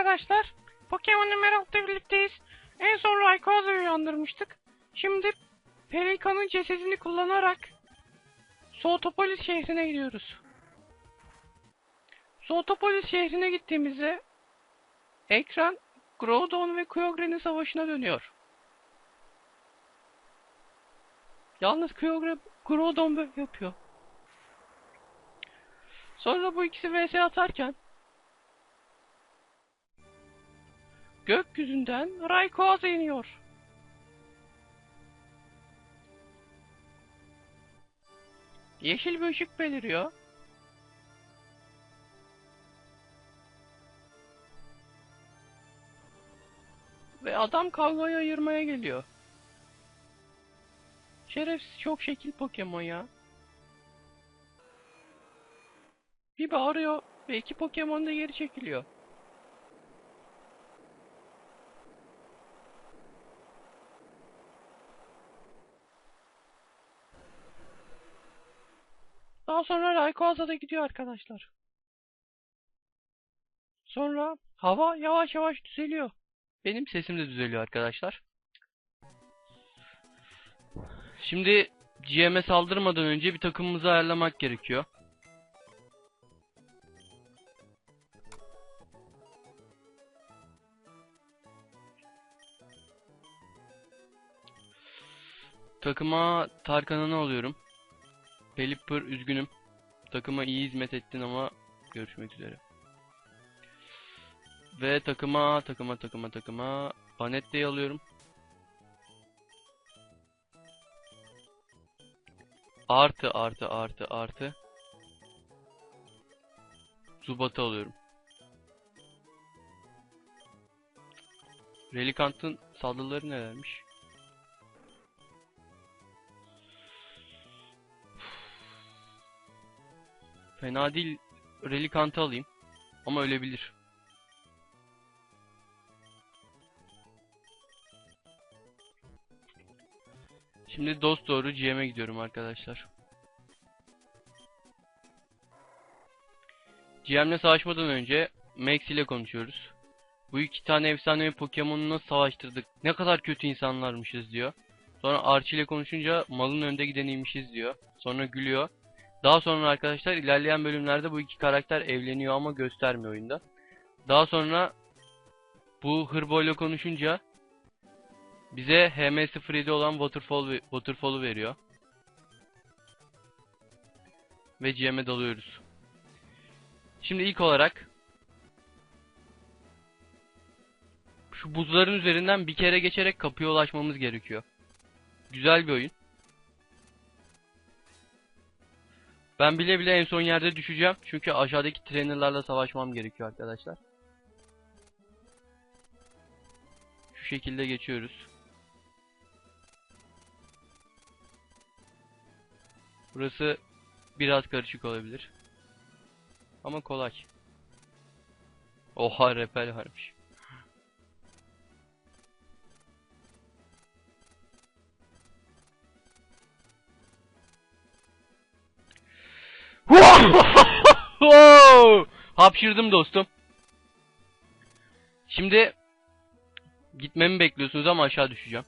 Arkadaşlar. Pokemon Emerald'la birlikteyiz. En son Rayquaza'yı uyandırmıştık. Şimdi Pelikan'ın cesedini kullanarak Zootopolis şehrine gidiyoruz. Zootopolis şehrine gittiğimizde ekran Groudon ve Kyogre'nin savaşına dönüyor. Yalnız Kyogre Groudon böyle yapıyor. Sonra bu ikisi vs atarken gökyüzünden Rayquaza iniyor. Yeşil bir ışık beliriyor. Ve adam kavgayı ayırmaya geliyor. Şerefsiz çok şekil Pokemon ya. Bir bağırıyor ve iki Pokemon da geri çekiliyor. Daha sonra Rayquaza da gidiyor arkadaşlar. Sonra hava yavaş yavaş düzeliyor. Benim sesim de düzeliyor arkadaşlar. Şimdi GM'e saldırmadan önce bir takımımızı ayarlamak gerekiyor. Takıma Tarkan'ı alıyorum. Pelipper üzgünüm. Takıma iyi hizmet ettin ama görüşmek üzere. Ve takıma takıma takıma takıma Panette'yi alıyorum. Artı artı artı artı. Zubat'ı alıyorum. Relikant'ın saldırıları nelermiş? Fena değil. Relikant'ı alayım. Ama ölebilir. Şimdi dost doğru GM'e gidiyorum arkadaşlar. GM'le savaşmadan önce Max ile konuşuyoruz. Bu iki tane efsanevi Pokemon'u nasıl savaştırdık? Ne kadar kötü insanlarmışız diyor. Sonra Archie ile konuşunca malın önde gideniymişiz diyor. Sonra gülüyor. Daha sonra arkadaşlar ilerleyen bölümlerde bu iki karakter evleniyor ama göstermiyor oyunda. Daha sonra bu Hırbo konuşunca bize HM07 olan Waterfall, Waterfall'u veriyor. Ve GM'e dalıyoruz. Şimdi ilk olarak şu buzların üzerinden bir kere geçerek kapıya ulaşmamız gerekiyor. Güzel bir oyun. Ben bile bile en son yerde düşeceğim. Çünkü aşağıdaki trainerlarla savaşmam gerekiyor arkadaşlar. Şu şekilde geçiyoruz. Burası biraz karışık olabilir. Ama kolay. Oha repel varmış. Hapşırdım dostum. Şimdi gitmemi bekliyorsunuz ama aşağı düşeceğim.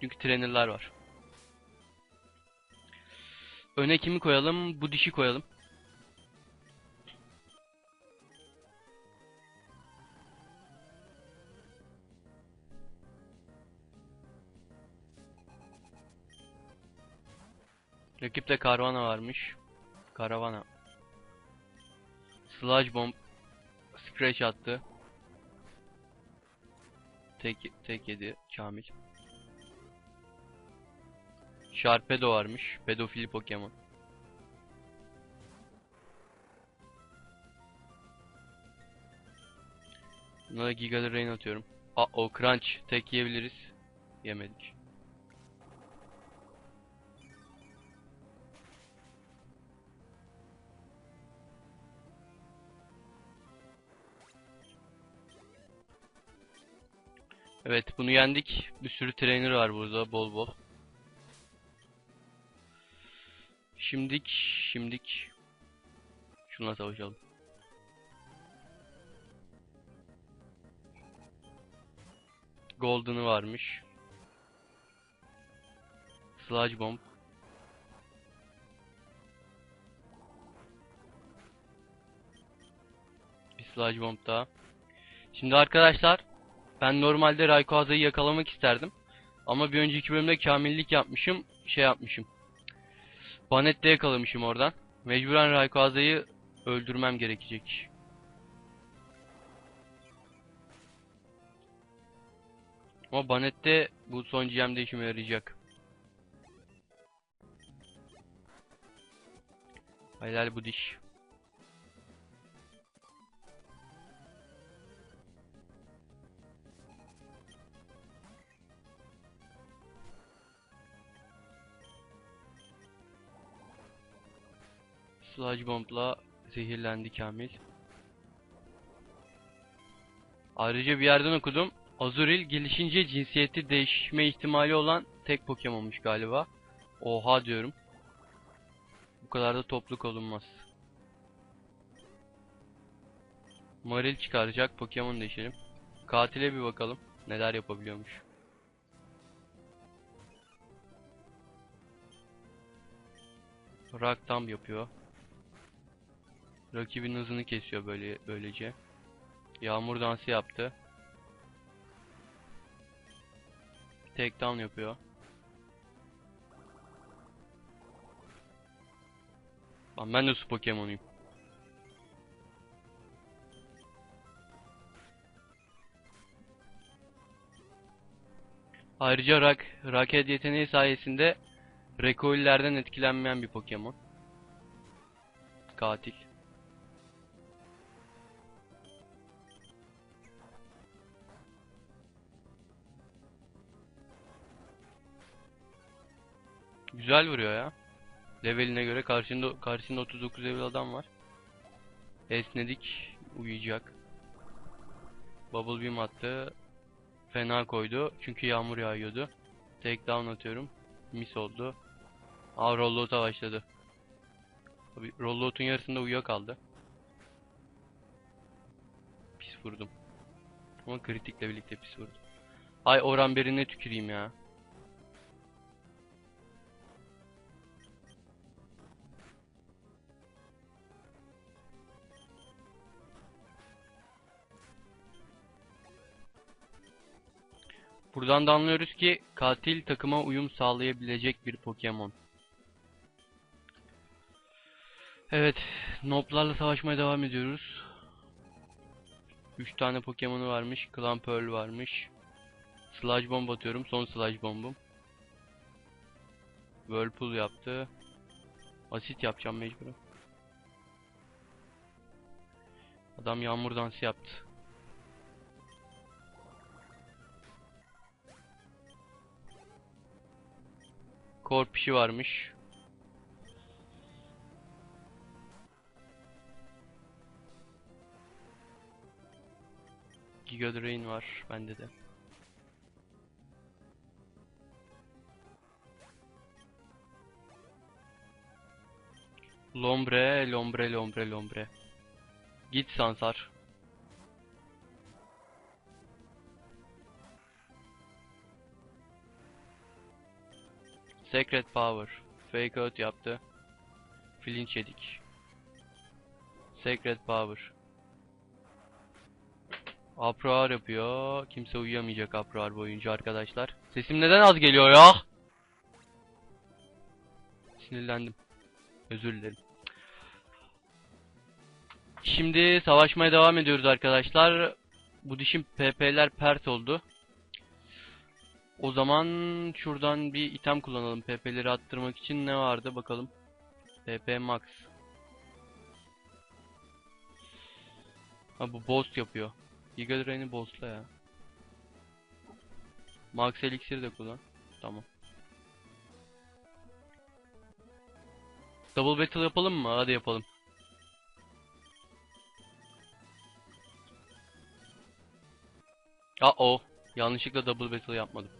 Çünkü trainerlar var. Öne kimi koyalım? Bu dişi koyalım. Rakipte Karvana varmış. Karavana. Sludge Bomb. Scratch attı. Tek, tek yedi Kamil. Sharpedo varmış. Pedofili Pokemon. Buna Giga Drain atıyorum. Aa, o Crunch. Tek yiyebiliriz. Yemedik. Evet bunu yendik. Bir sürü trainer var burada bol bol. Şimdik, şimdik. Şunla savaşalım. Golden'ı varmış. Sludge Bomb. Bir Sludge Bomb daha. Şimdi arkadaşlar ben normalde Rayquaza'yı yakalamak isterdim. Ama bir önceki bölümde kamillik yapmışım. Şey yapmışım. Banet'te yakalamışım oradan. Mecburen Rayquaza'yı öldürmem gerekecek. Ama Banet'te bu son GM'de işime yarayacak. Helal bu diş. Sludge Bomb'la zehirlendi Kamil. Ayrıca bir yerden okudum. Azurill gelişince cinsiyeti değişme ihtimali olan tek Pokemon'muş galiba. Oha diyorum. Bu kadar da topluk olunmaz. Maril çıkaracak. Pokemon değişelim. Katile bir bakalım. Neler yapabiliyormuş. Rock Thumb yapıyor. Rakibin hızını kesiyor böyle böylece. Yağmur dansı yaptı. Takedown yapıyor. Lan ben de su Pokemon'uyum. Ayrıca rak, raket yeteneği sayesinde recoil'lerden etkilenmeyen bir Pokemon. Katil. Güzel vuruyor ya. Leveline göre karşında karşısında 39 level adam var. Esnedik uyuyacak. Bubble Beam attı. Fena koydu. Çünkü yağmur yağıyordu. Takedown atıyorum. Miss oldu. Aa rollout'a başladı. Tabii rollout'un yarısında uyuyakaldı. Pis vurdum. Ama kritikle birlikte pis vurdum. Ay oran birine tüküreyim ya. Buradan da anlıyoruz ki katil takıma uyum sağlayabilecek bir Pokemon. Evet, Noblarla savaşmaya devam ediyoruz. 3 tane Pokemon'u varmış, Clamperl varmış. Sludge Bomb atıyorum, son Sludge Bomb'um. Whirlpool yaptı. Asit yapacağım mecburen. Adam yağmur dansı yaptı. Korpişi varmış. Giga Drain var bende de. Lombre, lombre, lombre, lombre. Git Sansar. Secret Power. Fake out yaptı. Flinch yedik. Secret Power. Aproar yapıyor. Kimse uyuyamayacak Aproar boyunca arkadaşlar. Sesim neden az geliyor ya? Sinirlendim. Özür dilerim. Şimdi savaşmaya devam ediyoruz arkadaşlar. Bu dişin PP'ler pert oldu. O zaman şuradan bir item kullanalım. PP'leri attırmak için ne vardı bakalım. PP Max. Ha bu boss yapıyor. Giga Drain'i boss'la ya. Max Elixir de kullan. Tamam. Double battle yapalım mı? Hadi yapalım. Aa o. Yanlışlıkla double battle yapmadım.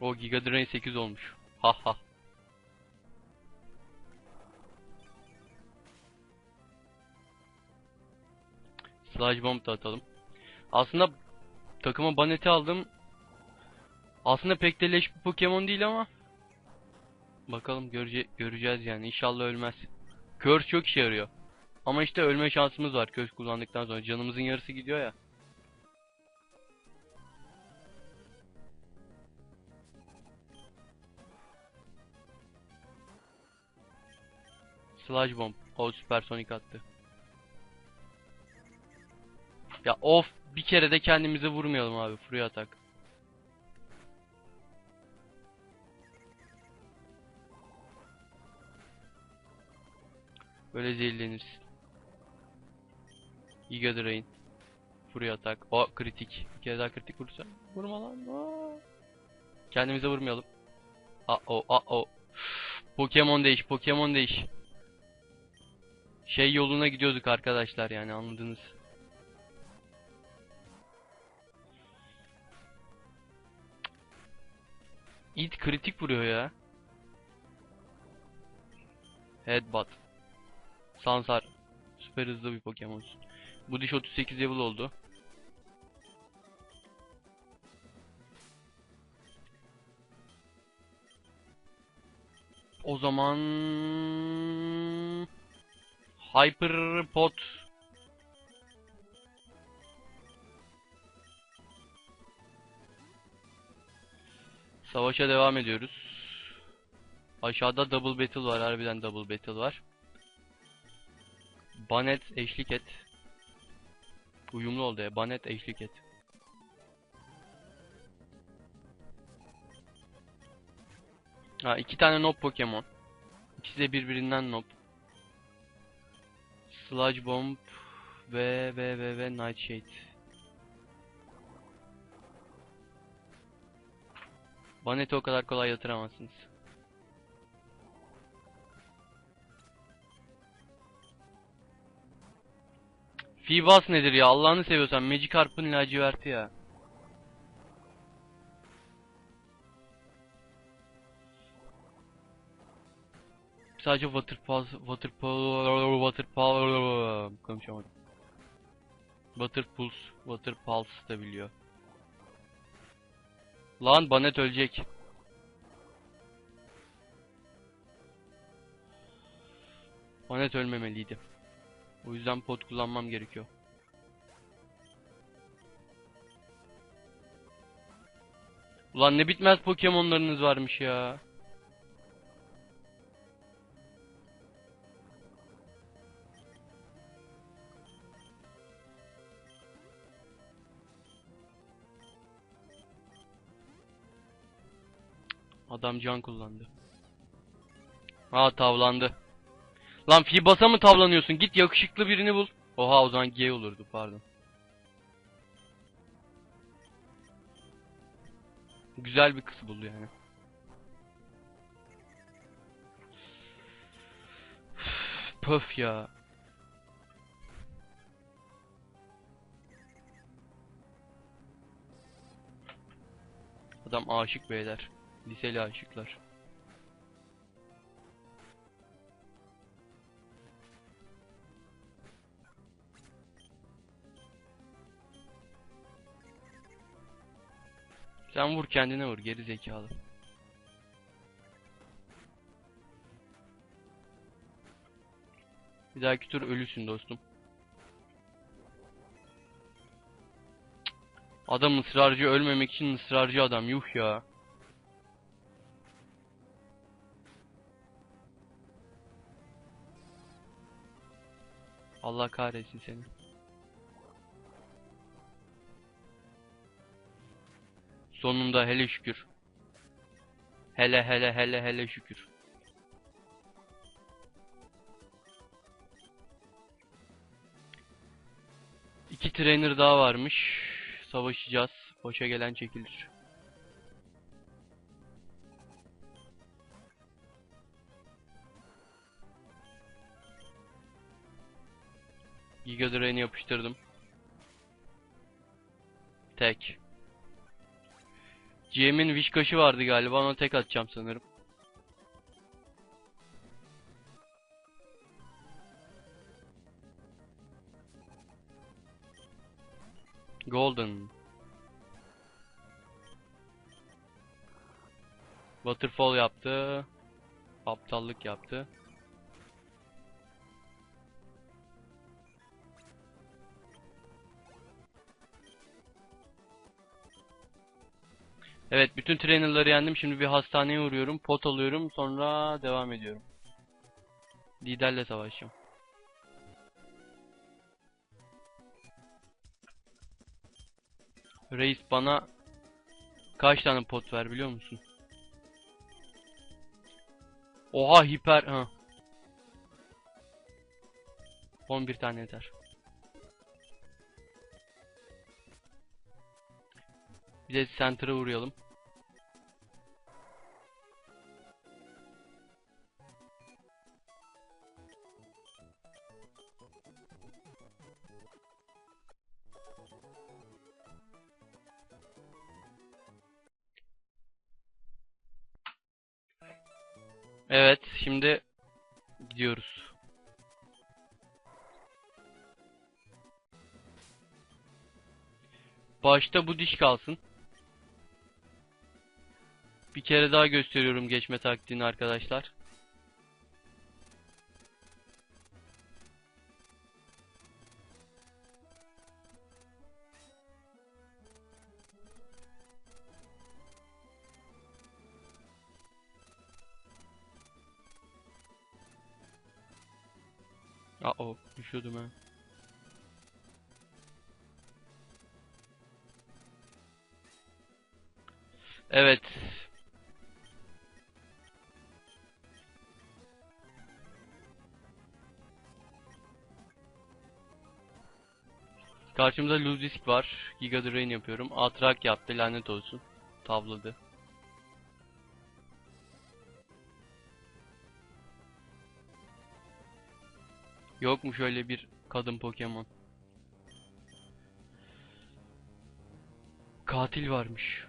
O Giga Drain 8 olmuş. Ha ha. Slash Bomb da atalım. Aslında takıma Banet'i aldım. Aslında pek de leş bir Pokemon değil ama bakalım görece göreceğiz yani. İnşallah ölmez. Curse çok işe yarıyor. Ama işte ölme şansımız var Curse kullandıktan sonra. Canımızın yarısı gidiyor ya. Slash Bomb. O süpersonik attı. Ya of bir kere de kendimize vurmayalım abi. Free atak. Böyle zehirleniriz. Giga Drain. Free atak. O kritik. Bir kere daha kritik vurursa. Vurma lan. Aa. Kendimize vurmayalım. A o a o. Pokemon değiş, Pokemon değiş. Şey yoluna gidiyorduk arkadaşlar yani anladınız. It kritik vuruyor ya. Headbutt. Sansar. Süper hızlı bir Pokemon. Bu diş 38 level oldu. O zaman Hyper Pot Savaşa devam ediyoruz. Aşağıda Double Battle var. Harbiden Double Battle var. Banet eşlik et. Uyumlu oldu ya. Banet eşlik et. Ha iki tane Nob Pokemon. İkisi de birbirinden Nob. Sludge Bomb ve ve ve ve Nightshade. Banet'i o kadar kolay yatıramazsınız. Fibas nedir ya? Allah'ını seviyorsan Magikarp'ın laciverti ya. Sadece Waterpulse, Waterpulse, Waterpulse, konuşamadım. Waterpulse, Waterpulse da biliyor. Lan Banet ölecek. Banet ölmemeliydi. O yüzden pot kullanmam gerekiyor. Ulan ne bitmez Pokemon'larınız varmış ya. Adam can kullandı. Ha tavlandı. Lan Fibas'a mı tavlanıyorsun? Git yakışıklı birini bul. Oha o zaman gay olurdu pardon. Güzel bir kız buldu yani. Pöf ya. Adam aşık beyler. Liseli aşıklar. Sen vur kendine vur geri zekalı. Bir dahaki tur ölüsün dostum. Adam ısrarcı ölmemek için ısrarcı adam yuh ya. Allah kahretsin seni. Sonunda hele şükür. Hele hele hele hele şükür. İki trainer daha varmış. Savaşacağız. Boşa gelen çekilir. Giga Drain'i yapıştırdım. Tek. GM'in Wishcash'ı vardı galiba ona tek atacağım sanırım. Golden. Waterfall yaptı. Aptallık yaptı. Evet, bütün trainerları yendim. Şimdi bir hastaneye uğruyorum. Pot alıyorum. Sonra devam ediyorum. Liderle savaşacağım. Reis bana kaç tane pot ver biliyor musun? Oha hiper ha. 11 tane yeter. Bir de center'a uğrayalım. Evet, şimdi gidiyoruz. Başta bu diş kalsın. Bir kere daha gösteriyorum geçme taktiğini arkadaşlar. Aa, o düşüyordum ha. Evet. Karşımda Ludisk var. Giga Drain yapıyorum. Atrak yaptı lanet olsun. Tavladı. Yok mu şöyle bir kadın Pokemon? Katil varmış.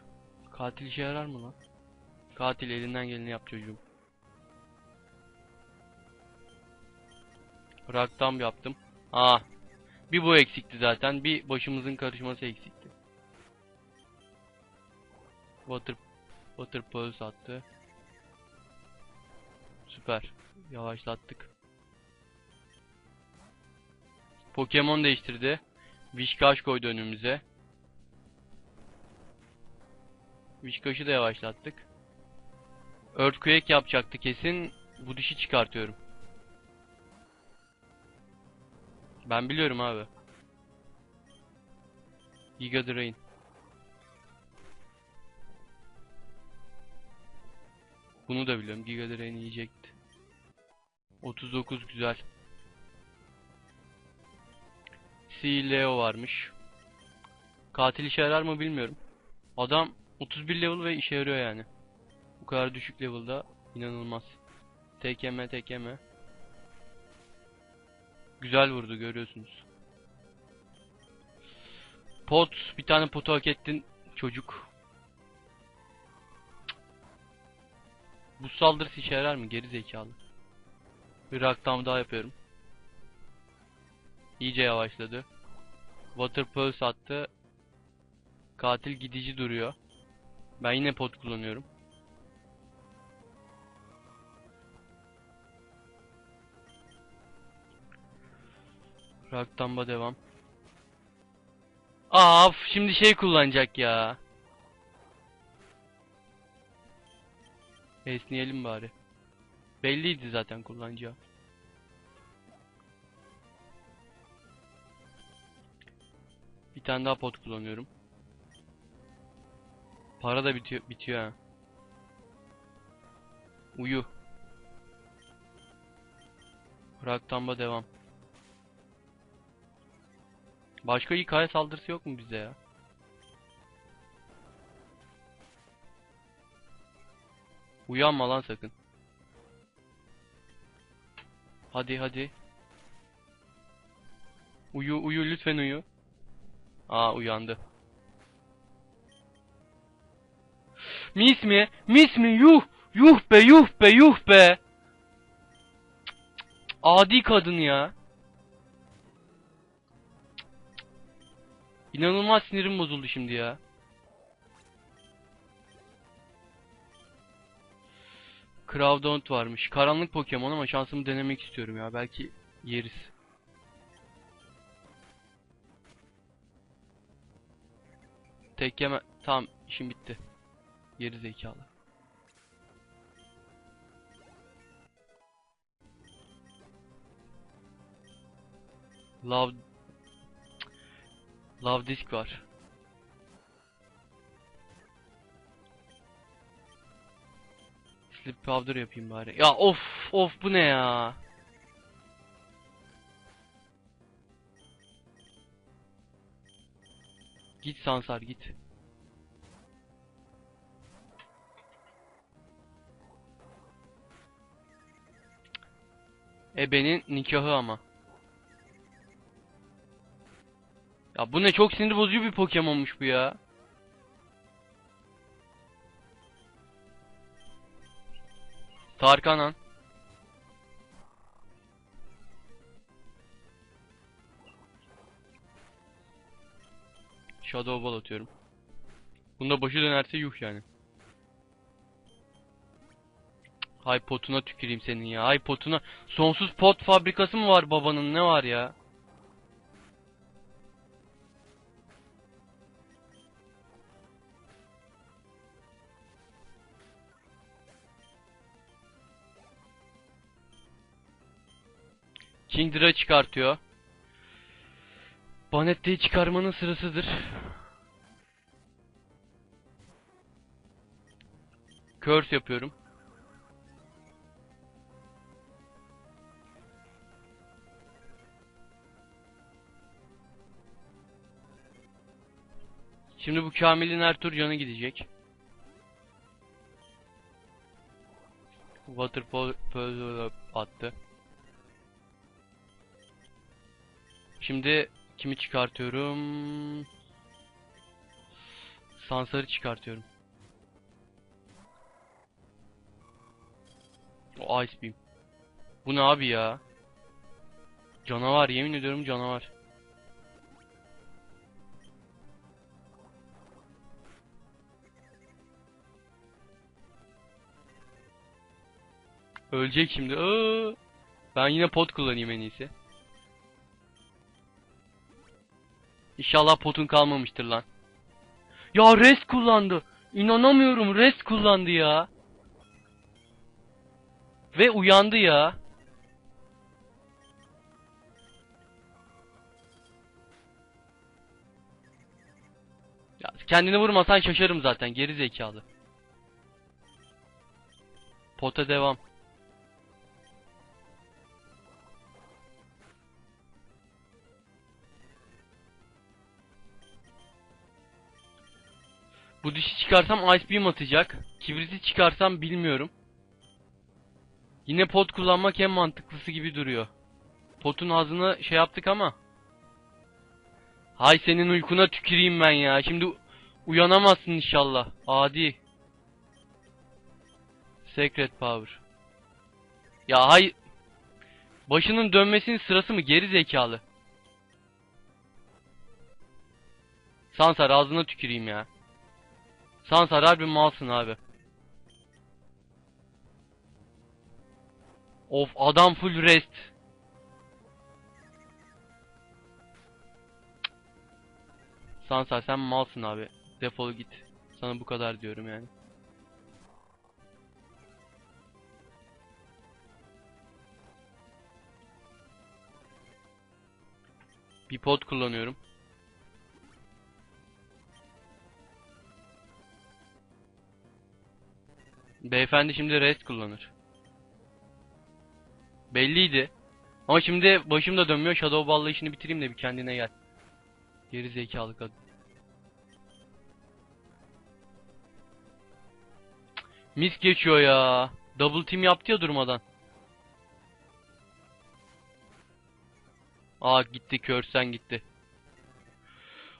Katil işe yarar mı lan? Katil elinden geleni yap çocuğum. Raktam yaptım. Ah. Bir bu eksikti zaten. Bir başımızın karışması eksikti. Water Water Pulse attı. Süper. Yavaşlattık. Pokemon değiştirdi. Wishcash koydu önümüze. Wishcash'ı da yavaşlattık. Earthquake yapacaktı kesin. Bu dişi çıkartıyorum. Ben biliyorum abi. Giga Drain. Bunu da biliyorum. Giga Drain yiyecekti. 39 güzel. C Leo varmış. Katil işe yarar mı bilmiyorum. Adam 31 level ve işe yarıyor yani. Bu kadar düşük level'da inanılmaz. TKM TKM. Güzel vurdu görüyorsunuz. Pot bir tane potu hak ettin çocuk. Bu saldırısı işe yarar mı? Geri zekalı. Bir raktam daha yapıyorum. İyice yavaşladı. Water Pulse attı. Katil gidici duruyor. Ben yine pot kullanıyorum. Raktamba devam. Af şimdi şey kullanacak ya. Esneyelim bari. Belliydi zaten kullanacağı. Bir tane daha pot kullanıyorum. Para da bitiyor bitiyor ha. Uyu. Raktamba devam. Başka hikaye saldırısı yok mu bize ya? Uyanma lan sakın. Hadi hadi. Uyu uyu lütfen uyu. Aa uyandı. Mis mi? Mis mi? Yuh! Yuh be yuh be yuh be! Adi kadın ya. İnanılmaz sinirim bozuldu şimdi ya. Crawdont varmış. Karanlık Pokemon ama şansımı denemek istiyorum ya. Belki yeriz. Tek yeme... Tamam işim bitti. Geri zekalı. Love... Love disk var. Slip powder yapayım bari. Ya of of bu ne ya? Git Sansar git. Ebe'nin nikahı ama. Ya bu ne çok sinir bozucu bir Pokemon'muş bu ya. Tarkanan. Shadow Ball atıyorum. Bunda başı dönerse yuh yani. Hay potuna tüküreyim senin ya. Hay potuna. Sonsuz pot fabrikası mı var babanın ne var ya? Kingdra çıkartıyor. Banette'yi çıkarmanın sırasıdır. Curse yapıyorum. Şimdi bu Kamil'in her tur canı gidecek. Water attı. Şimdi kimi çıkartıyorum? Sansar'ı çıkartıyorum. O Ice Beam. Bu ne abi ya? Canavar yemin ediyorum canavar. Ölecek şimdi. Iıı. Ben yine pot kullanayım en iyisi. İnşallah potun kalmamıştır lan. Ya rest kullandı. İnanamıyorum rest kullandı ya. Ve uyandı ya. Ya kendini vurmasan şaşarım zaten geri zekalı. Pota devam. Bu dişi çıkarsam Ice Beam atacak. Kibriti çıkarsam bilmiyorum. Yine pot kullanmak en mantıklısı gibi duruyor. Potun ağzını şey yaptık ama. Hay senin uykuna tüküreyim ben ya. Şimdi uyanamazsın inşallah. Adi. Secret Power. Ya hay. Başının dönmesinin sırası mı geri zekalı? Sansar ağzına tüküreyim ya. Sansar harbi malsın abi. Of adam full rest. Sansar sen malsın abi. Defol git. Sana bu kadar diyorum yani. Bir pot kullanıyorum. Beyefendi şimdi rest kullanır. Belliydi. Ama şimdi başım da dönmüyor. Shadow Ball'la işini bitireyim de bir kendine gel. Geri zekalı kadın. Mis geçiyor ya. Double team yaptı ya durmadan. Aa gitti körsen gitti.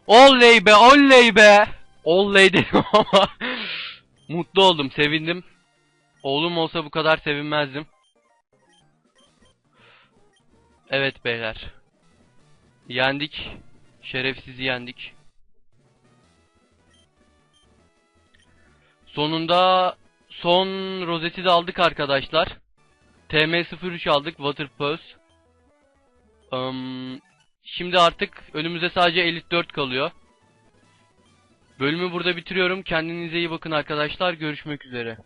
Oley be oley be. Oley dedim ama. Mutlu oldum sevindim. Oğlum olsa bu kadar sevinmezdim. Evet beyler. Yendik. Şerefsizi yendik. Sonunda son rozeti de aldık arkadaşlar. TM03 aldık. Water Pulse. Um, şimdi artık önümüze sadece Elite 4 kalıyor. Bölümü burada bitiriyorum. Kendinize iyi bakın arkadaşlar. Görüşmek üzere.